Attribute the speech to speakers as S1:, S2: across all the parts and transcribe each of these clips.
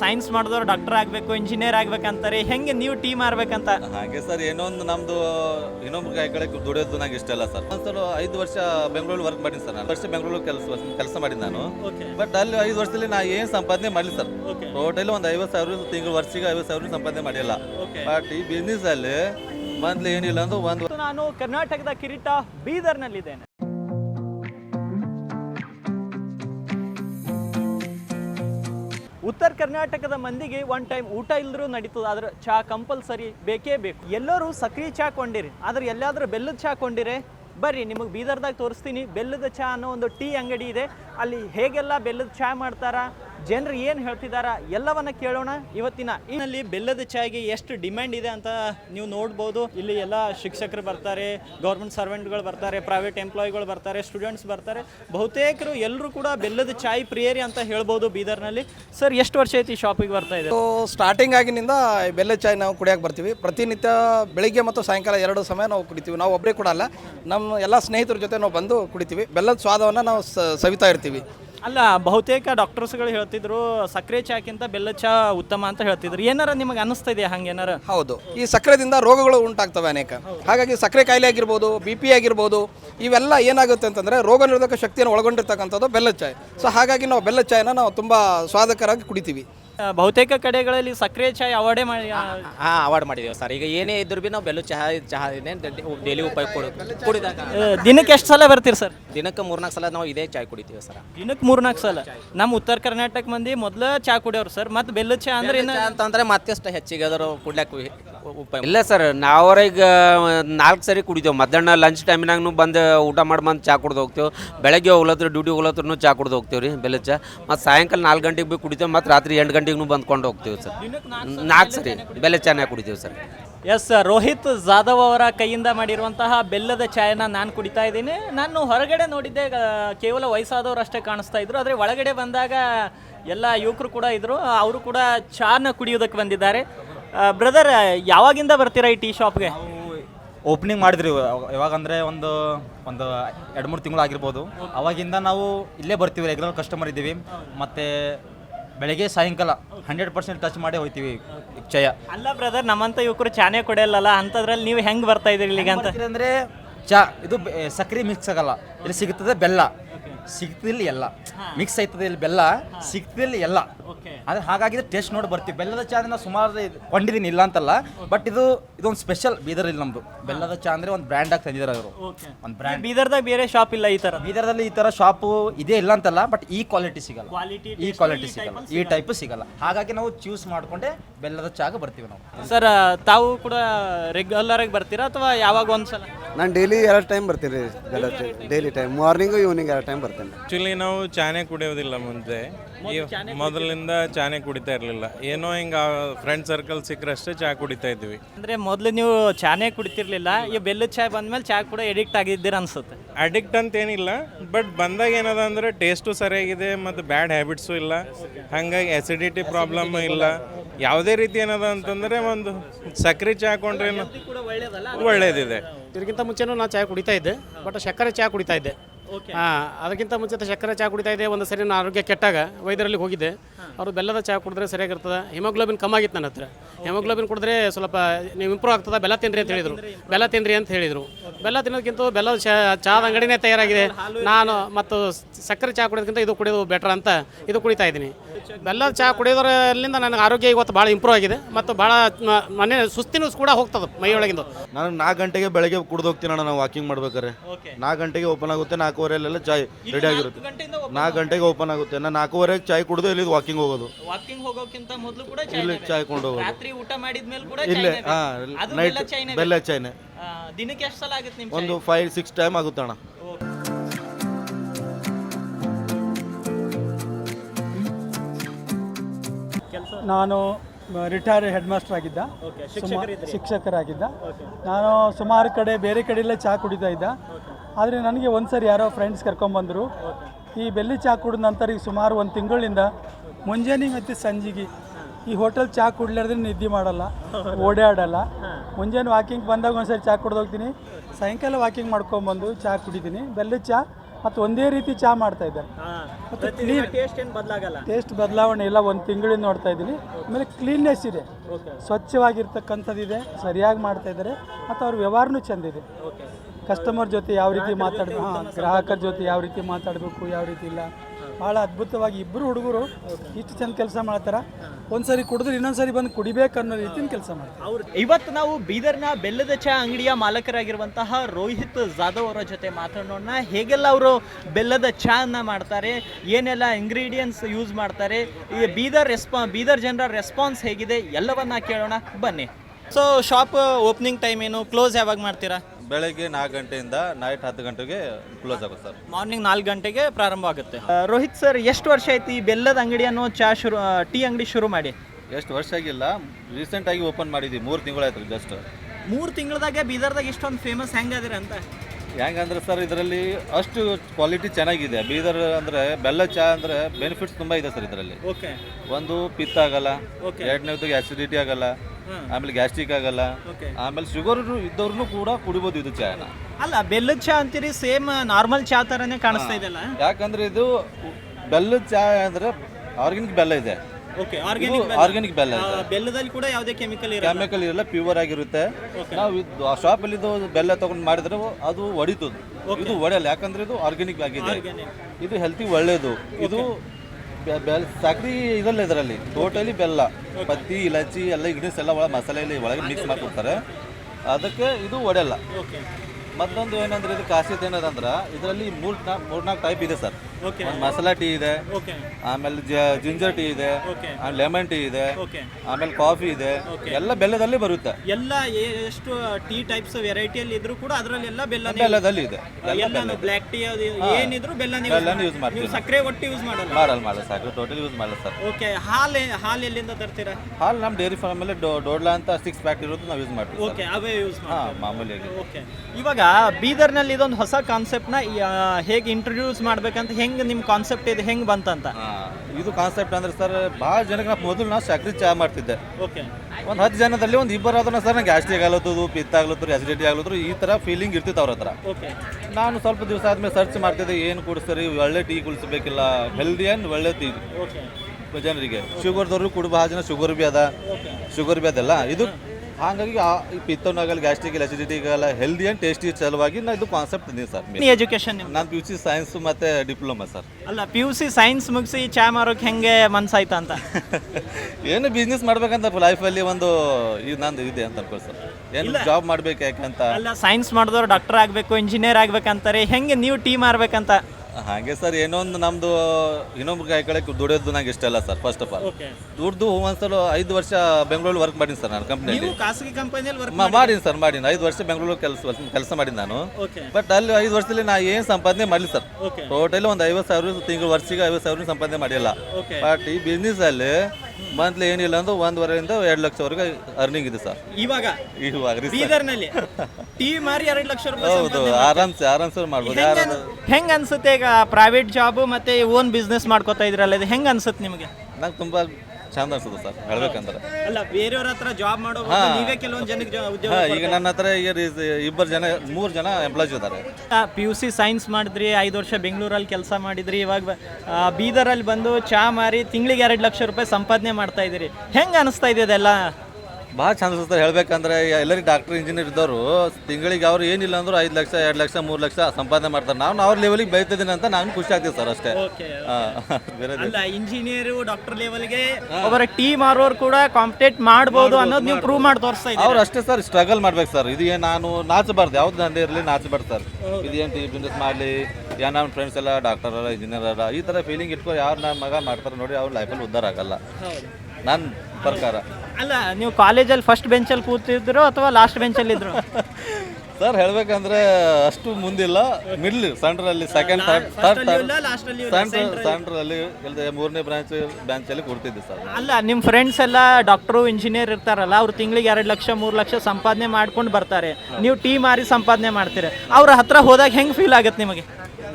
S1: Science ಮಾಡಿದವ್ರು doctor ಆಗಬೇಕು engineer ಆಗ್ಬೇಕಂತಾರೆ ಹೆಂಗೆ ನೀವು ಟೀಮ್ ಮಾರ್ಬೇಕಂತ
S2: ಹಾಗೆ ಸರ್ ಏನೋ ಒಂದು ನಮ್ದು ಇನ್ನೊಬ್ಬ ಕೈ ಕಡೆ ದುಡಿಯೋದು ನಂಗೆ ಇಷ್ಟ ಇಲ್ಲ ಸರ್. ಒಂದ್ಸಲ ಐದು ವರ್ಷ ಬೆಂಗಳೂರು ವರ್ಕ್ ಮಾಡಿನಿ ಸರ್ ನಾನು. ವರ್ಷ ಬೆಂಗಳೂರು ಕೆಲಸ ಕೆಲಸ ಮಾಡಿದ್ದು ನಾನು. ಬಟ್ ಅಲ್ಲಿ ಐದು ವರ್ಷದಲ್ಲಿ ನಾ ಏನು ಸಂಪಾದನೆ ಮಾಡಲಿ ಸರ್. ಟೋಟಲ್ ಒಂದು ಐವತ್ತು ಸಾವಿರ ತಿಂಗಳು ವರ್ಷಿಗೆ ಐವತ್ತು ಸಾವಿರ ಸಂಪಾದನೆ ಮಾಡಿಲ್ಲ. ಬಟ್ ಈ ಬಿಸ್ನೆಸ್ ಅಲ್ಲಿ ಮಂತ್ಲಿ ಏನಿಲ್ಲ ಅಂದ್ರೆ ಒಂದು
S1: ನಾನು ಕರ್ನಾಟಕದ ಕಿರೀಟ ಬೀದರ್ನಲ್ಲಿದ್ದೇನೆ. ಉತ್ತರ ಕರ್ನಾಟಕದ ಮಂದಿಗೆ ಒನ್ ಟೈಮ್ ಊಟ ಇಲ್ದರೂ ನಡೀತದೆ. ಆದ್ರೆ ಚಹಾ ಕಂಪಲ್ಸರಿ ಬೇಕೇ ಬೇಕು. ಎಲ್ಲರೂ ಸಕ್ರಿ ಚಹಾ ಕೊಂಡಿರಿ. ಆದ್ರೆ ಎಲ್ಲಾದ್ರೂ ಬೆಲ್ಲದ ಚಹಾ ಕೊಂಡಿರಿ. ಬರ್ರಿ, ನಿಮಗೆ ಬೀದರ್ದಾಗ ತೋರಿಸ್ತೀನಿ. ಬೆಲ್ಲದ ಚಹಾ ಅನ್ನೋ ಒಂದು ಟೀ ಅಂಗಡಿ ಇದೆ. ಅಲ್ಲಿ ಹೇಗೆಲ್ಲ ಬೆಲ್ಲದ ಚಹಾ ಮಾಡ್ತಾರ? ಜನರು ಏನು ಹೇಳ್ತಿದ್ದಾರೆ ಎಲ್ಲವನ್ನ ಕೇಳೋಣ ಇವತ್ತಿನ ಇಲ್ಲಿ ಬೆಲ್ಲದ ಚಾಯ್ಗೆ ಎಷ್ಟು ಡಿಮ್ಯಾಂಡ್ ಇದೆ ಅಂತ ನೀವು ನೋಡ್ಬೋದು. ಇಲ್ಲಿ ಎಲ್ಲ ಶಿಕ್ಷಕರು ಬರ್ತಾರೆ, ಗೌರ್ಮೆಂಟ್ ಸರ್ವೆಂಟ್ಗಳು ಬರ್ತಾರೆ ಪ್ರೈವೇಟ್ ಎಂಪ್ಲಾಯಿಗಳು ಬರ್ತಾರೆ ಸ್ಟೂಡೆಂಟ್ಸ್ ಬರ್ತಾರೆ. ಬಹುತೇಕರು ಎಲ್ಲರೂ ಕೂಡ ಬೆಲ್ಲದ ಚಾಯ್ ಪ್ರಿಯರಿ ಅಂತ ಹೇಳ್ಬೋದು ಬೀದರ್ನಲ್ಲಿ. ಸರ್, ಎಷ್ಟು ವರ್ಷ ಐತಿ ಶಾಪಿಗೆ ಬರ್ತಾ ಇದೆ?
S3: ಸ್ಟಾರ್ಟಿಂಗ್ ಆಗಿನಿಂದ ಬೆಲ್ಲದ ಬೆಲ್ಲ ಚಾಯ್ ನಾವು ಕುಡಿಯಕ್ಕೆ ಬರ್ತೀವಿ. ಪ್ರತಿನಿತ್ಯ ಬೆಳಿಗ್ಗೆ ಮತ್ತು ಸಾಯಂಕಾಲ ಎರಡು ಸಮಯ ನಾವು ಕುಡಿತೀವಿ. ನಾವು ಒಬ್ಬರೇ ಕೊಡಲ್ಲ ನಮ್ಮ ಎಲ್ಲ ಸ್ನೇಹಿತರ ಜೊತೆ ನಾವು ಬಂದು ಕುಡಿತೀವಿ. ಬೆಲ್ಲದ ಸ್ವಾದವನ್ನು ನಾವು ಸವಿತಾ ಇರ್ತೀವಿ.
S1: ಅಲ್ಲ, ಬಹುತೇಕ ಡಾಕ್ಟರ್ಸ್ಗಳು ಹೇಳ್ತಿದ್ರು, ಸಕ್ಕರೆ ಚಾಕ್ಕಿಂತ ಬೆಲ್ಲ ಚಾ ಉತ್ತಮ ಅಂತ ಹೇಳ್ತಿದ್ರು. ಏನಾರ ನಿಮಗೆ ಅನಿಸ್ತಾ ಇದೆಯಾ ಹಂಗೇನಾರ
S3: ಹೌದು. ಈ ಸಕ್ಕರೆದಿಂದ ರೋಗಗಳು ಉಂಟಾಗ್ತವೆ ಅನೇಕ. ಹಾಗಾಗಿ ಸಕ್ಕರೆ ಕಾಯಿಲೆ ಆಗಿರ್ಬೋದು ಬಿ ಪಿ ಆಗಿರ್ಬೋದು, ಇವೆಲ್ಲ ಏನಾಗುತ್ತೆ ಅಂತಂದರೆ ರೋಗ ನಿರೋಧಕ ಶಕ್ತಿಯನ್ನು ಒಳಗೊಂಡಿರ್ತಕ್ಕಂಥದ್ದು ಬೆಲ್ಲದ ಚಾಯ್. ಸೊ ಹಾಗಾಗಿ ನಾವು ಬೆಲ್ಲದ ಚಾಯನ್ನ ನಾವು ತುಂಬ ಸ್ವಾದಕರಾಗಿ ಕುಡಿತೀವಿ.
S1: ಬಹುತೇಕ ಕಡೆಗಳಲ್ಲಿ ಸಕ್ಕರೆ ಚಾಯ್ ಅವಾರ್ಡೇ ಮಾಡಿ
S4: ಹಾಂ ಅವಾರ್ಡ್ ಮಾಡಿದೀವಿ ಸರ್. ಈಗ ಏನೇ ಇದ್ರು ಭೀ ನಾವು ಬೆಲ್ಲು ಚಹಾ ಚಹಾ ಡೈಲಿ ಉಪಯೋಗ ಕೊಡು ಕುಡಿದಾಗ.
S1: ದಿನಕ್ಕೆ ಎಷ್ಟು ಸಲ ಬರ್ತೀರಿ ಸರ್?
S4: ದಿನಕ್ಕೆ ಮೂರ್ನಾಲ್ಕು ಸಲ ನಾವು ಇದೇ ಚಾಯ್ ಕುಡಿತೀವಿ ಸರ್.
S1: ದಿನಕ್ಕೆ ಮೂರ್ನಾಲ್ಕು ಸಲ? ನಮ್ಮ ಉತ್ತರ ಕರ್ನಾಟಕ ಮಂದಿ ಮೊದಲ ಚಹಾ ಕುಡಿಯೋರು ಸರ್ ಮತ್ತು ಬೆಲ್ಲದ ಚಹಾ ಅಂದ್ರೆ ಏನು
S4: ಅಂತಂದ್ರೆ ಮತ್ತೆಷ್ಟು ಹೆಚ್ಚಿಗೆ ಅದರ ಕುಡ್ಲಕ್ಕೆ
S5: ಇಲ್ಲ ಸರ್ ನಾವರೀಗ ನಾಲ್ಕು ಸರಿ ಕುಡಿತೇವೆ ಮಧ್ಯಾಹ್ನ ಲಂಚ್ ಟೈಮಿನಾಗೂ ಬಂದು ಊಟ ಮಾಡಿ ಬಂದು ಚಾ ಕುಡ್ದು ಹೋಗ್ತೇವೆ. ಬೆಳಗ್ಗೆ ಹೋಗ್ಲತ್ರ ಡ್ಯೂಟಿ ಹೋಗ್ಲತ್ರನು ಚಾ ಕುಡ್ದು ಹೋಗ್ತೇವೆ ರೀ ಬೆಲೆ ಚಾ. ಮತ್ತು ಸಾಯಂಕಾಲ ನಾಲ್ಕು ಗಂಟೆಗೆ ಭೀ ಕುಡಿತೇವೆ ಮತ್ತು ರಾತ್ರಿ ಎಂಟು ಗಂಟೆಗೂ ಬಂದ್ಕೊಂಡು ಹೋಗ್ತೇವೆ ಸರ್. ನಾಲ್ಕು ಸರಿ ಬೆಲೆ ಚಾನೇ ಕುಡಿತೇವೆ ಸರ್.
S1: ಎಸ್ ರೋಹಿತ್ ಜಾಧವ್ ಅವರ ಕೈಯಿಂದ ಮಾಡಿರುವಂತಹ ಬೆಲ್ಲದ ಚಾಯನ ನಾನು ಕುಡಿತಾ ಇದ್ದೀನಿ. ನಾನು ಹೊರಗಡೆ ನೋಡಿದ್ದೆ ಕೇವಲ ವಯಸ್ಸಾದವರು ಅಷ್ಟೇ ಕಾಣಿಸ್ತಾ ಇದ್ರು. ಆದರೆ ಒಳಗಡೆ ಬಂದಾಗ ಎಲ್ಲ ಯುವಕರು ಕೂಡ ಇದ್ರು. ಅವರು ಕೂಡ ಚಾನ ಕುಡಿಯೋದಕ್ಕೆ ಬಂದಿದ್ದಾರೆ. ಬ್ರದರ್ ಯಾವಾಗಿಂದ ಬರ್ತೀರಾ ಈ ಟೀ ಶಾಪ್ಗೆ?
S6: ಓಪನಿಂಗ್ ಮಾಡಿದ್ರಿ ಇವಾಗ- ಇವಾಗ ಅಂದರೆ ಒಂದು ಒಂದು ಎರಡು ಮೂರು ತಿಂಗಳು ಆಗಿರ್ಬೋದು. ಅವಾಗಿಂದ ನಾವು ಇಲ್ಲೇ ಬರ್ತೀವಿ ರೆಗ್ಯುಲರ್ ಕಸ್ಟಮರ್ ಇದ್ದೀವಿ. ಮತ್ತು ಬೆಳಗ್ಗೆ ಸಾಯಂಕಾಲ ಹಂಡ್ರೆಡ್ ಪರ್ಸೆಂಟ್ ಟಚ್ ಮಾಡಿ ಹೋಗ್ತೀವಿ ಚಯ
S1: ಅಲ್ಲ ಬ್ರದರ್ ನಮ್ಮಂತ ಯುವಕರು ಚಾನೇ ಕೊಡಲ್ಲ ಅಂಥದ್ರಲ್ಲಿ ನೀವು ಹೆಂಗೆ ಬರ್ತಾ ಇದ್ದೀರಿ ಇಲ್ಲಿಗೆ ಅಂತ
S6: ಅಂದರೆ ಚಾ ಇದು ಸಕ್ರಿ ಸಕ್ಕರೆ ಮಿಕ್ಸ್ ಆಗಲ್ಲ. ಇಲ್ಲಿ ಸಿಗುತ್ತದೆ ಬೆಲ್ಲ. ಸಿಗ್ತಿಲ್ಲ ಎಲ್ಲ. ಮಿಕ್ಸ್ ಆಯ್ತದೆ ಇಲ್ಲಿ ಬೆಲ್ಲ ಸಿಗ್ತಿಲ್ಲ ಎಲ್ಲ.
S1: ಓಕೆ
S6: ಅದೇ ಹಾಗಾಗಿ ಟೇಸ್ಟ್ ನೋಡಿ ಬರ್ತೀವಿ. ಬೆಲ್ಲದ ಚಾ ಅಂದ್ರೆ ಸುಮಾರು ಇದು ಕೊಂಡಿದ್ದೀನಿ ಇಲ್ಲ ಅಂತಲ್ಲ ಬಟ್ ಇದು ಇದೊಂದು ಸ್ಪೆಷಲ್ ಬೀದರ್ ಇಲ್ಲಿ ನಮ್ಮದು ಬೆಲ್ಲದ ಚಾ ಅಂದ್ರೆ ಒಂದು ಬ್ರ್ಯಾಂಡ್ ಆಗಿ ತಂದಿದ್ದಾರೆ ಅವರು. ಒಂದು ಬ್ರ್ಯಾಂಡ್
S1: ಬೀದರ್ದಾಗ ಬೇರೆ ಶಾಪ್ ಇಲ್ಲ ಈ ತರ?
S6: ಬೀದರ್ದಲ್ಲಿ ಈ ತರ ಶಾಪು ಇದೇ ಇಲ್ಲ ಅಂತಲ್ಲ ಬಟ್ ಈ ಕ್ವಾಲಿಟಿ ಸಿಗಲ್ಲ. ಈ ಕ್ವಾಲಿಟಿ ಸಿಗಲ್ಲ. ಈ ಟೈಪ್ ಸಿಗಲ್ಲ. ಹಾಗಾಗಿ ನಾವು ಚೂಸ್ ಮಾಡ್ಕೊಂಡೆ ಬೆಲ್ಲದ ಚಾಗ ಬರ್ತೀವಿ ನಾವು.
S1: ಸರ್ ತಾವು ಕೂಡ ರೆಗ್ಯುಲರ್ ಆಗಿ ಬರ್ತೀರಾ ಅಥವಾ ಯಾವಾಗ ಒಂದ್ಸಲ?
S7: ನಾನು ಡೈಲಿ ಎರಡು ಟೈಮ್ ಬರ್ತೀನಿ ರೀ ಡೈಲಿ ಟೈಮ್ ಮಾರ್ನಿಂಗು ಈವ್ನಿಂಗ್ ಎರಡು ಟೈಮ್ ಬರ್ತೀನಿ.
S8: ಆ್ಯಕ್ಚುಲಿ ನಾವು ಚಾನೆ ಕುಡಿಯೋದಿಲ್ಲ ಈ ಮೊದಲಿಂದ ಚಾನೆ ಕುಡಿತಾ ಇರಲಿಲ್ಲ. ಏನೋ ಹಿಂಗ ಫ್ರೆಂಡ್ ಸರ್ಕಲ್ ಸಿಕ್ಕರಷ್ಟೇ ಚಾ ಕುಡಿತಾ ಇದ್ವಿ.
S1: ಅಂದ್ರೆ ಮೊದಲು ನೀವು ಚಾನೆ ಕುಡಿತಿರ್ಲಿಲ್ಲ ಈ ಬೆಲ್ಲದ ಚಾಯ್ ಬಂದ್ಮೇಲೆ ಚಾ ಕೂಡ ಎಡಿಕ್ಟ್ ಆಗಿದ್ದೀರ ಅನ್ಸುತ್ತೆ.
S8: ಅಡಿಕ್ಟ್ ಅಂತ ಏನಿಲ್ಲ ಬಟ್ ಬಂದಾಗ ಏನದ ಅಂದ್ರೆ ಟೇಸ್ಟು ಸರಿಯಾಗಿದೆ ಮತ್ತು ಬ್ಯಾಡ್ ಹ್ಯಾಬಿಟ್ಸು ಇಲ್ಲ. ಹಾಗಾಗಿ ಆ್ಯಸಿಡಿಟಿ ಪ್ರಾಬ್ಲಮ್ ಇಲ್ಲ. ಯಾವುದೇ ರೀತಿ ಏನದ ಅಂತಂದರೆ ಒಂದು ಸಕ್ಕರೆ ಚಹಾ ಕೊಂಡ್ರೆ ಒಳ್ಳೇದಿದೆ.
S9: ಇದಕ್ಕಿಂತ ಮುಂಚೆನೂ ನಾನು ಚಹಾ ಕುಡಿತಾ ಇದ್ದೆ ಬಟ್ ಸಕ್ಕರೆ ಚಹಾ ಕುಡಿತಾ ಇದ್ದೆ. ಹಾಂ ಅದಕ್ಕಿಂತ ಮುಂಚೆ ಸಕ್ಕರೆ ಚಹಾ ಕುಡಿತಾ ಇದ್ದೆ ಒಂದು ಸರಿ ನಾನು ಆರೋಗ್ಯ ಕೆಟ್ಟಾಗ ವೈದ್ಯರಲ್ಲಿ ಹೋಗಿದ್ದೆ. ಅವರು ಬೆಲ್ಲದ ಚಹಾ ಕುಡಿದ್ರೆ ಸರಿಯಾಗಿರ್ತದೆ. ಹಿಮೋಗ್ಲೋಬಿನ್ ಕಮ್ಮಾಗಿತ್ತು ನನ್ನ ಹತ್ರ. ಹಿಮೋಗ್ಲೋಬಿನ್ ಕುಡಿದ್ರೆ ಸ್ವಲ್ಪ ನೀವು ಇಂಪ್ರೂವ್ ಆಗ್ತದೆ ಬೆಲ್ಲ ತಿನ್ರಿ ಅಂತ ಹೇಳಿದರು. ಬೆಲ್ಲ ತಿನ್ರಿ. ಅಂತ ಹೇಳಿದರು. ಬೆಲ್ಲ ತಿನ್ನೋದಕ್ಕಿಂತ ಬೆಲ್ಲದ ಚಾ ಚಹಾದ ಅಂಗಡಿನೇ ತಯಾರಾಗಿದೆ. ನಾನು ಮತ್ತು ಸಕ್ಕರೆ ಚಹಾ ಕುಡಿಯೋದಕ್ಕಿಂತ ಇದು ಕುಡಿಯೋದು ಬೆಟರ್ ಅಂತ ಇದು ಕುಡಿತಾ ಇದ್ದೀನಿ. ಬೆಲ್ಲದ ಚಹಾ ಕುಡಿಯೋದ್ರಲ್ಲಿಂದ ನನಗೆ ಆರೋಗ್ಯ ಇವತ್ತು ಭಾಳ ಇಂಪ್ರೂವ್ ಆಗಿದೆ. ಮತ್ತು ಭಾಳ ಮ- ಮನೆ ಸುಸ್ತಿನೂ ಕೂಡ ಹೋಗ್ತದೆ ಮೈಯೊಳಗಿಂದ
S2: ನಾನು ನಾಲ್ಕು ಗಂಟೆಗೆ ಬೆಳಗ್ಗೆ ಕುಡ್ದು ಹೋಗ್ತೀನಿ ನಾನು ವಾಕಿಂಗ್ ಮಾಡ್ಬೇಕಾರೆ ನಾಲ್ಕು ಗಂಟೆಗೆ ಓಪನ್ ಆಗುತ್ತೆ ನಾಲ್ಕೂವರೆಯಲ್ಲೆಲ್ಲ ಚಾಯ್ ರೆಡಿ ಆಗಿರುತ್ತೆ. ನಾಲ್ಕು ಗಂಟೆಗೆ ಓಪನ್ ಆಗುತ್ತೆ. ನಾನು ನಾಲ್ಕೂವರೆಗೆ ಚಾಯ್ ಕುಡಿದು ಇಲ್ಲಿ ವಾಕಿಂಗ್ ಹೋಗೋದು.
S1: ವಾಕಿಂಗ್ ಹೋಗೋಕ್ಕಿಂತ ಮೊದಲು ಕೂಡ
S2: ಇಲ್ಲಿ ಚಾಯ್ ಕೊಂಡು ಹೋಗೋದು
S1: ರಾತ್ರಿ ಊಟ ಮಾಡಿದ್ಮೇಲೆ ಕೂಡ
S2: ಇಲ್ಲೇ ಹಾಂ ನೈಟ್ ಬೆಲ್ಲ. ಚಾಯ್ನೆ
S1: ದಿನಕ್ಕೆ ಎಷ್ಟು ಸಲ ಆಗುತ್ತೆ
S2: ಒಂದು ಫೈವ್ ಸಿಕ್ಸ್ ಟೈಮ್ ಆಗುತ್ತೆ ಅಣ್ಣ.
S10: ನಾನು ರಿಟೈರ್ ಹೆಡ್ ಮಾಸ್ಟರ್ ಆಗಿದ್ದ. ಶಿಕ್ಷಕರಾಗಿದ್ದ. ನಾನು ಸುಮಾರು ಕಡೆ ಬೇರೆ ಕಡೆಯಲ್ಲೇ ಚಹಾ ಕುಡಿತಾ ಇದ್ದ. ಆದರೆ ನನಗೆ ಒಂದು ಸರಿ ಯಾರೋ ಫ್ರೆಂಡ್ಸ್ ಕರ್ಕೊಂಬಂದರು. ಈ ಬೆಲ್ಲಿ ಚಹಾ ಕುಡಿದ ನಂತರ ಈಗ ಸುಮಾರು ಒಂದು ತಿಂಗಳಿಂದ ಮುಂಜಾನೆ ಮತ್ತು ಸಂಜೆಗೆ ಈ ಹೋಟೆಲ್ ಚಹಾ ಕುಡ್ಲಾರ್ದ್ರೆ ನಿದ್ದೆ ಮಾಡಲ್ಲ ಓಡಾಡಲ್ಲ. ಮುಂಜಾನೆ ವಾಕಿಂಗ್ ಬಂದಾಗ ಒಂದ್ಸರಿ ಚಹಾ ಕುಡ್ದೋಗ್ತೀನಿ ಸಾಯಂಕಾಲ ವಾಕಿಂಗ್ ಮಾಡ್ಕೊಂಬಂದು ಚಹಾ ಕುಡಿದ್ದೀನಿ ಬೆಲ್ಲದ ಚಹಾ ಮತ್ತು ಒಂದೇ ರೀತಿ ಚಹಾ ಮಾಡ್ತಾ ಇದ್ದಾರೆ
S1: ಟೇಸ್ಟ್ ಏನು ಬದಲಾಗಲ್ಲ?
S10: ಟೇಸ್ಟ್ ಬದಲಾವಣೆ ಇಲ್ಲ ಒಂದು ತಿಂಗಳಿಂದ ನೋಡ್ತಾ ಇದ್ದೀನಿ. ಆಮೇಲೆ ಕ್ಲೀನ್ನೆಸ್ ಇದೆ. ಸ್ವಚ್ಛವಾಗಿರ್ತಕ್ಕಂಥದ್ದಿದೆ ಸರಿಯಾಗಿ ಮಾಡ್ತಾ ಇದ್ದಾರೆ ಮತ್ತು ಅವ್ರ ವ್ಯವಹಾರನೂ ಚೆಂದಿದೆ ಕಸ್ಟಮರ್ ಜೊತೆ ಯಾವ ರೀತಿ ಮಾತಾಡಬೇಕು? ಹಾಂ ಗ್ರಾಹಕರ ಜೊತೆ ಯಾವ ರೀತಿ ಮಾತಾಡಬೇಕು? ಯಾವ ರೀತಿ ಇಲ್ಲ? ಭಾಳ ಅದ್ಭುತವಾಗಿ ಇಬ್ಬರು ಹುಡುಗರು ಇಷ್ಟು ಚೆಂದ ಕೆಲಸ ಮಾಡ್ತಾರೆ. ಒಂದ್ಸರಿ ಕುಡಿದ್ರೆ ಇನ್ನೊಂದ್ಸರಿ ಬಂದು ಕುಡಿಬೇಕು ಅನ್ನೋ ರೀತಿಯಿಂದ ಕೆಲಸ ಮಾಡ್ತಾರೆ.
S1: ಅವ್ರು ಇವತ್ತು ನಾವು ಬೀದರ್ನ ಬೆಲ್ಲದ ಚಹಾ ಅಂಗಡಿಯ ಮಾಲಕರಾಗಿರುವಂತಹ ರೋಹಿತ್ ಜಾಧವ್ ಅವರ ಜೊತೆ ಮಾತಾಡೋಣ. ಹೇಗೆಲ್ಲ ಅವರು ಬೆಲ್ಲದ ಚಹಾನ ಮಾಡ್ತಾರೆ? ಏನೆಲ್ಲ ಇಂಗ್ರೀಡಿಯೆಂಟ್ಸ್ ಯೂಸ್ ಮಾಡ್ತಾರೆ? ಈ ಬೀದರ್ ರೆಸ್ಪಾ ಬೀದರ್ ಜನರ ರೆಸ್ಪಾನ್ಸ್ ಹೇಗಿದೆ? ಎಲ್ಲವನ್ನ ಕೇಳೋಣ. ಬನ್ನಿ. ಸೊ ಶಾಪ್ ಓಪನಿಂಗ್ ಟೈಮ್ ಏನು? ಕ್ಲೋಸ್ ಯಾವಾಗ ಮಾಡ್ತೀರಾ?
S2: ಬೆಳಗ್ಗೆ ನಾಲ್ಕು ಗಂಟೆಯಿಂದ ನೈಟ್ ಹತ್ತು ಗಂಟೆಗೆ ಕ್ಲೋಸ್ ಆಗುತ್ತೆ ಸರ್
S1: ಮಾರ್ನಿಂಗ್ ನಾಲ್ಕು ಗಂಟೆಗೆ ಪ್ರಾರಂಭ ಆಗುತ್ತೆ. ಆ, ರೋಹಿತ್ ಸರ್ ಎಷ್ಟು ವರ್ಷ ಆಯ್ತು ಈ ಬೆಲ್ಲದ ಅಂಗಡಿ ಅನ್ನೋ ಚಹಾ ಶುರು ಟೀ ಅಂಗಡಿ ಶುರು ಮಾಡಿ?
S2: ಎಷ್ಟು ವರ್ಷ ಆಗಿಲ್ಲ ರೀಸೆಂಟಾಗಿ ಓಪನ್ ಮಾಡಿದ್ವಿ ಮೂರು ತಿಂಗಳಾಯ್ತು ಜಸ್ಟ್
S1: ಮೂರು ತಿಂಗಳದಾಗೆ ಬೀದರ್ದಾಗ ಇಷ್ಟೊಂದು ಫೇಮಸ್ ಹೆಂಗದಿರ ಅಂತ?
S2: ಹೆಂಗಂದ್ರೆ ಸರ್ ಇದರಲ್ಲಿ ಅಷ್ಟು ಕ್ವಾಲಿಟಿ ಚೆನ್ನಾಗಿದೆ. ಬೀದರ್ ಅಂದರೆ ಬೆಲ್ಲ ಚಾ ಅಂದರೆ ಬೆನಿಫಿಟ್ಸ್ ತುಂಬ ಇದೆ ಸರ್ ಇದರಲ್ಲಿ.
S1: ಓಕೆ
S2: ಒಂದು ಪಿತ್ತ ಆಗಲ್ಲ ಎರಡನೇದು ಆಸಿಡಿಟಿ ಆಗಲ್ಲ ಆಮೇಲೆ ಗ್ಯಾಸ್ಟ್ರಿಕ್ ಆಗಲ್ಲ. ಆಮೇಲೆ ಶುಗರ್ ಇದ್ದವ್ರು ಕೂಡ ಕುಡಿಬೋದು ಇದು ಚಾಯನ
S1: ಅಲ್ಲ ಬೆಲ್ಲದ ಚಾ ಅಂತೀರಿ ಸೇಮ್ ನಾರ್ಮಲ್ ಚಹಾ ತರನೇ ಕಾಣಿಸ್ತಾ ಇದೆ
S2: ಯಾಕಂದ್ರೆ ಇದು ಬೆಲ್ಲದ ಚಹಾ ಅಂದ್ರೆ ಆರ್ಗ್ಯಾನಿಕ್ ಬೆಲ್ಲ ಇದೆ.
S1: ಓಕೆ
S2: ಆರ್ಗ್ಯಾನಿಕ್ ಬೆಲ್ಲ.
S1: ಬೆಲ್ಲದಲ್ಲಿ ಕೂಡ ಯಾವುದೇ ಕೆಮಿಕಲ್ ಇರಲ್ಲ.
S2: ಕೆಮಿಕಲ್ ಇರಲ್ಲ ಪ್ಯೂರ್ ಆಗಿರುತ್ತೆ. ನಾವು ಶಾಪಲ್ಲಿ ಇದು ಬೆಲ್ಲ ತಗೊಂಡು ಮಾಡಿದ್ರೆ ಅದು ಒಡಿತದು ಇದು ಒಡೆಯಲ್ಲ ಯಾಕಂದ್ರೆ ಇದು ಆರ್ಗ್ಯಾನಿಕ್ ಆಗಿದೆ. ಇದು ಹೆಲ್ತಿ ಒಳ್ಳೇದು. ಇದು ಬೆ- ಬೆಲ್ ಸಕ್ರಿ ಇದಲ್ಲ ಇದರಲ್ಲಿ. ಟೋಟಲಿ ಬೆಲ್ಲ. ಪತ್ತಿ ಇಲಾಚಿ ಎಲ್ಲ ಇಂಗ್ರೀಡಿಯನ್ಸ್ ಎಲ್ಲ ಒಳಗೆ ಮಸಾಲೆ ಎಲ್ಲ ಒಳಗೆ ಮಿಕ್ಸ್ ಮಾಡ್ಕೊಡ್ತಾರೆ. ಅದಕ್ಕೆ ಇದು ಒಡೆಯಲ್ಲ ಮತ್ತೊಂದು ಏನಂದ್ರೆ ಇದು ಖಾಸಿಯತ್ ಏನದಂದ್ರೆ ಇದರಲ್ಲಿ ಮೂರ್ ಮೂರ್ನಾಲ್ಕು ಟೈಪ್ ಇದೆ ಸರ್. ಒಂದು ಮಸಾಲಾ ಟೀ ಇದೆ.
S1: ಓಕೆ
S2: ಆಮೇಲೆ ಜಿಂಜರ್ ಟೀ ಇದೆ.
S1: ಓಕೆ
S2: ಲೆಮನ್ ಟೀ ಇದೆ.
S1: ಓಕೆ
S2: ಆಮೇಲೆ ಕಾಫಿ ಇದೆ. ಎಲ್ಲ ಬೆಲ್ಲದಲ್ಲಿ ಬರುತ್ತೆ.
S1: ಎಲ್ಲ ಎಷ್ಟು ಟೀ ಟೈಪ್ಸ್ ವೆರೈಟಿಯಲ್ಲಿ ಇದ್ರು ಕೂಡ ಅದರಲ್ಲಿ ಎಲ್ಲ ಬೆಲ್ಲ
S2: ಬೆಲ್ಲದಲ್ಲಿ ಇದೆ.
S1: ಎಲ್ಲ ಬ್ಲ್ಯಾಕ್ ಟೀ ಏನಿದ್ರು ಬೆಲ್ಲ ನೀವು
S2: ಯೂಸ್
S1: ಮಾಡ್ತೀವಿ. ಸಕ್ಕರೆ ಒಟ್ಟು ಯೂಸ್ ಮಾಡಲ್ಲ.
S2: ಮಾಡಲ್ಲ ಮಾಡಲ್ಲ ಸಕ್ಕರೆ ಟೋಟಲ್ ಯೂಸ್ ಮಾಡಲ್ಲ ಸರ್.
S1: ಓಕೆ ಹಾಲು ಹಾಲು ಎಲ್ಲಿಂದ ತರ್ತೀರಾ?
S2: ಹಾಲು ನಮ್ಮ ಡೈರಿ ಫಾರ್ಮಲ್ಲಿ ಡೋಡ್ಲಾ ಅಂತ ಸಿಕ್ಸ್ ಪ್ಯಾಕ್ ಇರೋದು ನಾವು ಯೂಸ್ ಮಾಡ್ತೀವಿ
S1: ಓಕೆ ಅವೇ ಯೂಸ್
S2: ಮಾಮೂಲಿಯಾಗಿ
S1: ಓಕೆ ಇವಾಗ ಬೀದರ್ನಲ್ಲಿ ಇದೊಂದು ಹೊಸ ಕಾನ್ಸೆಪ್ಟ್ನ ಹೇಗೆ ಇಂಟ್ರೊಡ್ಯೂಸ್ ಮಾಡ್ಬೇಕಂತ ಹೆಂಗೆ ನಿಮ್ಮ ಕಾನ್ಸೆಪ್ಟ್ ಇದು ಹೆಂಗೆ ಬಂತಂತ?
S2: ಇದು ಕಾನ್ಸೆಪ್ಟ್ ಅಂದ್ರೆ ಸರ್ ಭಾಳ ಜನಕ್ಕೆ ನಾ ಮೊದಲು ನಾ ಸಕ್ರೆ ಚಹಾ ಮಾಡ್ತಿದ್ದೆ.
S1: ಓಕೆ
S2: ಒಂದು ಹತ್ತು ಜನದಲ್ಲಿ ಒಂದು ಇಬ್ಬರು ಆದ್ರೂ ಸರ್ ನಂಗೆ ಗ್ಯಾಸ್ಟ್ರಿಕ್ ಆಗ್ಲತ್ತದು ಪಿತ್ತ ಆಗ್ಲತ್ತರು ಎಸಿಡಿಟಿ ಆಗ್ಲತ್ತರು ಈ ಥರ ಫೀಲಿಂಗ್ ಇರ್ತಿತ್ತು ಅವ್ರ ಹತ್ರ.
S1: ಓಕೆ
S2: ನಾನು ಸ್ವಲ್ಪ ದಿವಸ ಆದ್ಮೇಲೆ ಸರ್ಚ್ ಮಾಡ್ತಿದ್ದೆ ಏನು ಕುಡಿಸ್ತಾರೆ? ಒಳ್ಳೆ ಟೀ ಕುಡಿಸ್ಬೇಕಿಲ್ಲ ಹೆಲ್ದಿ ಆ್ಯಂಡ್ ಒಳ್ಳೆ ಟೀ ಜನರಿಗೆ. ಶುಗರ್ದವ್ರು ಕುಡಿ ಭಾಳ ಜನ ಶುಗರ್ ಬಿ ಅದ. ಶುಗರ್ ಬಿ ಅದಲ್ಲ. ಇದು ಹಾಗಾಗಿ ಆ ಈ ಪಿತ್ತನಾಗಲ್ಲ ಗ್ಯಾಸ್ಟ್ರಿಕ್ ಆಗಲ್ಲ ಹೆಲ್ದಿ ಆ್ಯಂಡ್ ಟೇಸ್ಟಿ ಸಲುವಾಗಿ ನಾ ಇದು ಕಾನ್ಸೆಪ್ಟ್ ತಂದೀನಿ ಸರ್.
S1: ಎಜುಕೇಶನ್ ನಿಮ್ಮ
S2: ನಾನು ಪಿ ಯು ಸಿ ಸೈನ್ಸ್ ಮತ್ತು ಡಿಪ್ಲೊಮಾ ಸರ್.
S1: ಅಲ್ಲ ಪಿ ಯು ಸಿ ಸೈನ್ಸ್ ಮುಗಿಸಿ ಚಾ ಮಾರೋಕೆ ಹೆಂಗೆ ಮನ್ಸಾಯ್ತು ಅಂತ?
S2: ಏನು ಬಿಸ್ನೆಸ್ ಮಾಡ್ಬೇಕಂತ ಲೈಫಲ್ಲಿ ಒಂದು ಇದು ನಂದು ಇದೆ ಅಂತ ಅನ್ಕೋ ಸರ್. ಏನು ಜಾಬ್ ಮಾಡ್ಬೇಕು ಅಂತ?
S1: ಅಲ್ಲ ಸೈನ್ಸ್ ಮಾಡಿದವ್ರು ಡಾಕ್ಟರ್ ಆಗಬೇಕು ಇಂಜಿನಿಯರ್ ಆಗ್ಬೇಕಂತಾರೆ ಹೆಂಗೆ ನೀವು ಟೀ ಮಾರ್ಬೇಕಂತ
S2: ಹಾಗೆ ಸರ್ ಏನೋ ಒಂದು ನಮ್ಮದು ಇನ್ನೊಬ್ರ ಕೈ ಕಡೆ ದುಡಿಯೋದು ನಂಗೆ ಇಷ್ಟ ಇಲ್ಲ sir first of all
S1: okay
S2: ದುಡ್ದು ಒಂದ್ಸಲ ಐದು ವರ್ಷ ಬೆಂಗಳೂರಲ್ಲಿ ವರ್ಕ್ ಮಾಡೀನಿ ಸರ್ ನಾನು ಕಂಪ್ನಿಯಲ್ಲಿ
S1: ನೀವು ಖಾಸಗಿ ಕಂಪನಿಯಲ್ಲಿ ವರ್ಕ್
S2: ಮಾಡೀನಿ ಸರ್ ಮಾಡೀನಿ. ಐದು ವರ್ಷ ಬೆಂಗಳೂರು ಕೆಲಸ ಕೆಲಸ ಮಾಡೀನಿ ನಾನು.
S1: ಓಕೆ
S2: ಬಟ್ ಅಲ್ಲಿ ಐದು ವರ್ಷದಲ್ಲಿ ನಾ ಏನು ಸಂಪಾದನೆ ಮಾಡಲಿ ಸರ್.
S1: ಓಕೆ
S2: ಟೋಟಲಿ ಒಂದು ಐವತ್ತು ಸಾವಿರ ತಿಂಗಳು ವರ್ಷಿಗೆ ಐವತ್ತು ಸಾವಿರ ಸಂಪಾದನೆ ಮಾಡಿಲ್ಲ.
S1: ಓಕೆ
S2: ಬಟ್ ಈ ಬಿಸ್ನೆಸ್ ಅಲ್ಲಿ ಮಂತ್ಲಿ ಏನಿಲ್ಲ ಅಂದ್ರೆ ಒಂದುವರೆಯಿಂದ ಎರಡು ಲಕ್ಷವರೆಗೆ ಅರ್ನಿಂಗ್ ಇದೆ ಸರ್.
S1: ಇವಾಗ?
S2: ಇವಾಗ ರೀ ಸರ್.
S1: ಬೀದರ್ನಲ್ಲಿ? ಟೀ ಮಾರಿ ಎರಡು ಲಕ್ಷ ರೂಪಾಯಿ
S2: ಹೌದು
S1: ಸಂಪಾದನೆ
S2: ಆರಾಮ್ಸೆ ಆರಾಮ್ಸೆ ಮಾಡ್ಬೋದು.
S1: ಹೆಂಗ್
S2: ಯಾರು
S1: ಅನ್- ಹೆಂಗ್ ಅನ್ಸುತ್ತೆ ಈಗ ಪ್ರೈವೇಟ್ ಜಾಬ್ ಮತ್ತೆ ಓನ್ ಬಿಸ್ನೆಸ್ ಮಾಡ್ಕೋತಾ ಇದ್ರಲ್ಲ ಇದು ಹೆಂಗ್ ಅನ್ಸುತ್ತೆ ನಿಮಗೆ?
S2: ನಂಗೆ ತುಂಬಾ ಚಂದ ಅನ್ಸುತ್ತೆ ಸರ್ ಹೇಳ್ಬೇಕಂದ್ರೆ.
S1: ಅಲ್ಲ ಬೇರೆಯವ್ರ ಹತ್ರ ಜಾಬ್ ಮಾಡೋ ಬದ್ಲು ನೀವೇ ಕೆಲವೊಂದು ಜನಕ್ಕೆ ಉದ್ಯೋಗ
S2: ಹಾ ಈಗ ನನ್ನ ಹತ್ರ ಈಗ ರೀಸ್- ಇಬ್ಬರು ಜನ ಮೂರು ಜನ ಎಂಪ್ಲಾಯ್ಸ್ ಇದ್ದಾರೆ.
S1: ಪಿ ಯು ಸಿ ಸೈನ್ಸ್ ಮಾಡಿದ್ರಿ ಐದು ವರ್ಷ ಬೆಂಗಳೂರಲ್ಲಿ ಕೆಲಸ ಮಾಡಿದ್ರಿ ಇವಾಗ ಆ, ಬೀದರಲ್ಲಿ ಬಂದು ಚಾ ಮಾರಿ ತಿಂಗಳಿಗೆ ಎರಡು ಲಕ್ಷ ರೂಪಾಯಿ ಸಂಪಾದನೆ ಮಾಡ್ತಾ ಇದ್ದೀರಿ. ಹೆಂಗೆ ಅನಿಸ್ತಾ ಇದೆ ಇದೆಲ್ಲ?
S2: ಭಾಳ ಚಂದ ಅನ್ಸುತ್ತೆ ಹೇಳ್ಬೇಕಂದ್ರೆ ಎಲ್ಲರಿಗೆ ಡಾಕ್ಟರ್ ಇಂಜಿನಿಯರ್ ಇದ್ದವರು ತಿಂಗಳಿಗೆ ಅವ್ರು ಏನಿಲ್ಲ ಅಂದ್ರು ಐದು ಲಕ್ಷ ಎರಡು ಲಕ್ಷ ಮೂರು ಲಕ್ಷ ಸಂಪಾದನೆ ಮಾಡ್ತಾರೆ. ನಾವು ಅವ್ರ ಲೆವೆಲಿಗೆ ಬೈತಿದ್ದೀನಿ ಅಂತ ನಾನು ಖುಷಿ ಆಗ್ತೀವಿ ಸರ್ ಅಷ್ಟೇ.
S1: ಅಲ್ಲ ಇಂಜಿನಿಯರ್ ಡಾಕ್ಟರ್ ಲೆವೆಲ್ಗೆ ಅವರ ಟೀಮ್ ಮಾರೋರು ಕೂಡ ಕಾಂಪಿಟೇಟ್ ಮಾಡ್ಬೋದು ಅನ್ನೋದು ನೀವು ಪ್ರೂವ್ ಮಾಡಿ ತೋರಿಸ್ತಾ ಇದ್ದೀವಿ
S2: ಅವ್ರು ಅಷ್ಟೇ ಸರ್ ಸ್ಟ್ರಗಲ್ ಮಾಡ್ಬೇಕು ಸರ್. ಇದು ಏನು ನಾನು ನಾಚಬಾರ್ದು ಯಾವ್ದು ನಂದೇ ಇರಲಿ ನಾಚಬಾರ್ದು ಸರ್. ಇದು ಏನು ಟಿ ಬಿಸ್ನೆಸ್ ಮಾಡಲಿ ಯಾ ನಮ್ಮ ಫ್ರೆಂಡ್ಸ್ ಎಲ್ಲ ಡಾಕ್ಟರ್ ಅಲ್ಲ ಇಂಜಿನಿಯರ್ ಅಲ್ಲ ಈ ಥರ ಫೀಲಿಂಗ್ ಇಟ್ಕೊಂಡು ಯಾರು ನನ್ನ ಮಗ ಮಾಡ್ತಾರೆ ನೋಡಿ ಅವ್ರ ಲೈಫಲ್ಲಿ ಉದ್ದಾರ ಆಗಲ್ಲ. ನನ್ನ ಪ್ರಕಾರ.
S1: ಅಲ್ಲ ನೀವು ಕಾಲೇಜಲ್ಲಿ ಫಸ್ಟ್ ಬೆಂಚಲ್ಲಿ ಕೂತಿದ್ರು ಅಥವಾ ಲಾಸ್ಟ್ ಬೆಂಚಲ್ಲಿ ಇದ್ರು?
S2: ಸರ್ ಹೇಳ್ಬೇಕಂದ್ರೆ ಅಷ್ಟು ಮುಂದಿಲ್ಲ. ಮಿಡ್ಲ್ ಸೆಂಟ್ರಲ್ಲಿ ಸೆಕೆಂಡ್ ಥರ್ಡ್ ಥರ್ಡ್ ಸೆಂಟ್ರ್ ಸೆಂಟ್ರಲ್ಲಿ ಮೂರನೇ ಬ್ರಾಂಚ್ ಬ್ರಾಂಚಲ್ಲಿ ಕೊಡ್ತಿದ್ದೆ ಸರ್
S1: ಅಲ್ಲ ನಿಮ್ಮ ಫ್ರೆಂಡ್ಸ್ ಎಲ್ಲ ಡಾಕ್ಟ್ರು ಇಂಜಿನಿಯರ್ ಇರ್ತಾರಲ್ಲ ಅವ್ರು ತಿಂಗಳಿಗೆ ಎರಡು ಲಕ್ಷ ಮೂರು ಲಕ್ಷ ಸಂಪಾದನೆ ಮಾಡ್ಕೊಂಡು ಬರ್ತಾರೆ. ನೀವು ಟೀ ಮಾರಿ ಸಂಪಾದನೆ ಮಾಡ್ತೀರಿ. ಅವ್ರ ಹತ್ರ ಹೋದಾಗ ಹೆಂಗೆ ಫೀಲ್ ಆಗುತ್ತೆ ನಿಮಗೆ?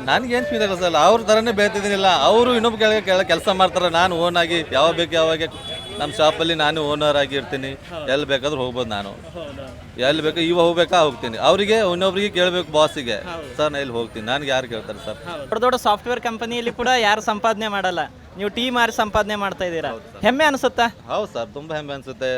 S2: ನನಗೇನು ಫೀಲ್ ಆಗಲ್ಲ ಸರ್ ಅವ್ರ ಥರನೇ ಬೇತಿದ್ದೀನಿಲ್ಲ ಅವರು ಇನ್ನೊಬ್ಬ ಕೆಳಗೆ ಕೆಲಸ ಮಾಡ್ತಾರೆ ನಾನು ಓನಾಗಿ ಆಗಿ ಯಾವಾಗ ಬೇಕು ಯಾವಾಗ ನಮ್ಮ ಶಾಪಲ್ಲಿ ನಾನು ಓನರ್ ಆಗಿರ್ತೀನಿ ಎಲ್ಲಿ ಬೇಕಾದ್ರೂ ಹೋಗ್ಬೋದು ನಾನು. ಎಲ್ಲಿ ಬೇಕು ಇವಾಗ ಹೋಗ್ಬೇಕಾ ಹೋಗ್ತೀನಿ. ಅವರಿಗೆ ಇನ್ನೊಬ್ರಿಗೆ ಕೇಳಬೇಕು ಬಾಸಿಗೆ ಸರ್ ನಾ ಇಲ್ಲಿ ಹೋಗ್ತೀನಿ. ನನಗೆ ಯಾರು ಕೇಳ್ತಾರೆ ಸರ್?
S1: ದೊಡ್ಡ ದೊಡ್ಡ ಸಾಫ್ಟ್ವೇರ್ ಕಂಪನಿಯಲ್ಲಿ ಕೂಡ ಯಾರು ಸಂಪಾದನೆ ಮಾಡಲ್ಲ. ನೀವು ಟೀ ಮಾರಿ ಸಂಪಾದನೆ ಮಾಡ್ತಾ ಇದ್ದೀರಾ? ಹೆಮ್ಮೆ ಅನಿಸುತ್ತಾ?
S2: ಹೌದು ಸರ್. ತುಂಬ ಹೆಮ್ಮೆ ಅನಿಸುತ್ತೆ.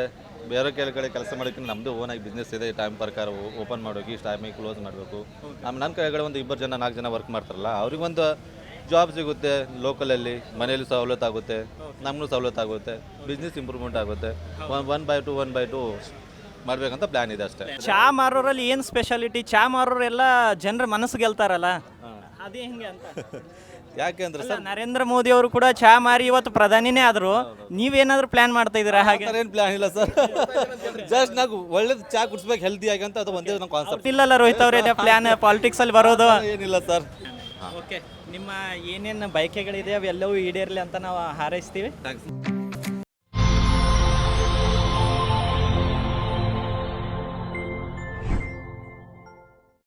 S2: ಬೇರೆ ಕೆಲ ಕಡೆ ಕೆಲಸ ಮಾಡೋಕ್ಕೆ ನಮ್ಮದು ಓನಾಗಿ ಬಿಸ್ನೆಸ್ ಇದೆ. ಟೈಮ್ ಪ್ರಕಾರ ಓಪನ್ ಮಾಡೋಕೆ ಇಷ್ಟು ಟೈಮಿಗೆ ಕ್ಲೋಸ್ ಮಾಡಬೇಕು. ನಮ್ಮ ನನ್ನ ಕೆಳಗಡೆ ಒಂದು ಇಬ್ಬರು ಜನ ನಾಲ್ಕು ಜನ ವರ್ಕ್ ಮಾಡ್ತಾರಲ್ಲ ಅವ್ರಿಗೊಂದು ಜಾಬ್ ಸಿಗುತ್ತೆ ಲೋಕಲಲ್ಲಿ ಮನೆಯಲ್ಲಿ ಸವಲತ್ತು ಆಗುತ್ತೆ ನಮಗೂ ಸವಲತ್ತು ಆಗುತ್ತೆ ಬಿಸ್ನೆಸ್ ಇಂಪ್ರೂವ್ಮೆಂಟ್ ಆಗುತ್ತೆ. One one by two one by two ಮಾಡಬೇಕಂತ ಪ್ಲ್ಯಾನ್ ಇದೆ ಅಷ್ಟೇ.
S1: ಚಾ ಮಾರೋರಲ್ಲಿ ಏನು ಸ್ಪೆಷಾಲಿಟಿ ಚಾ ಮಾರೋರೆಲ್ಲ ಜನರ ಮನಸ್ಸು ಗೆಲ್ತಾರಲ್ಲ? ಅದೇ ಹೆಂಗೆ ಅಂತ.
S2: ಯಾಕೆ ಅಂದ್ರೆ
S1: ಅಲ್ಲ, ನರೇಂದ್ರ ಮೋದಿ ಅವರು ಕೂಡ ಚಾ ಮಾರಿ ಇವತ್ತು ಪ್ರಧಾನಿನೇ ಆದ್ರು. ನೀವೇನಾದ್ರೂ ಪ್ಲಾನ್ ಮಾಡ್ತಾ ಇದ್ದೀರಾ ಹಾಗೆ?
S2: ಏನು ಪ್ಲ್ಯಾನ್ ಇಲ್ಲ ಸರ್. ಜಸ್ಟ್ ನಾವು ಒಳ್ಳೇದು ಚಾ ಕುಡಿಸ್ಬೇಕು ಹೆಲ್ದಿ ಆಗಿ ಅಂತ ಅದು ಒಂದೇ ನಮ್ಮ ಕಾನ್ಸೆಪ್ಟ್
S1: ಇಲ್ಲಲ್ಲ ರೋಹಿತ್ ಅವರೇ ಪ್ಲಾನ್ ಪಾಲಿಟಿಕ್ಸ್ ಅಲ್ಲಿ ಬರೋದು.
S2: ಏನಿಲ್ಲ ಸರ್.
S1: ಓಕೆ ನಿಮ್ಮ ಏನೇನು ಬಯಕೆಗಳಿದೆ ಅವೆಲ್ಲವೂ ಈಡೇರಲಿ ಅಂತ ನಾವು ಹಾರೈಸ್ತೀವಿ.
S2: ಥ್ಯಾಂಕ್ಸ್.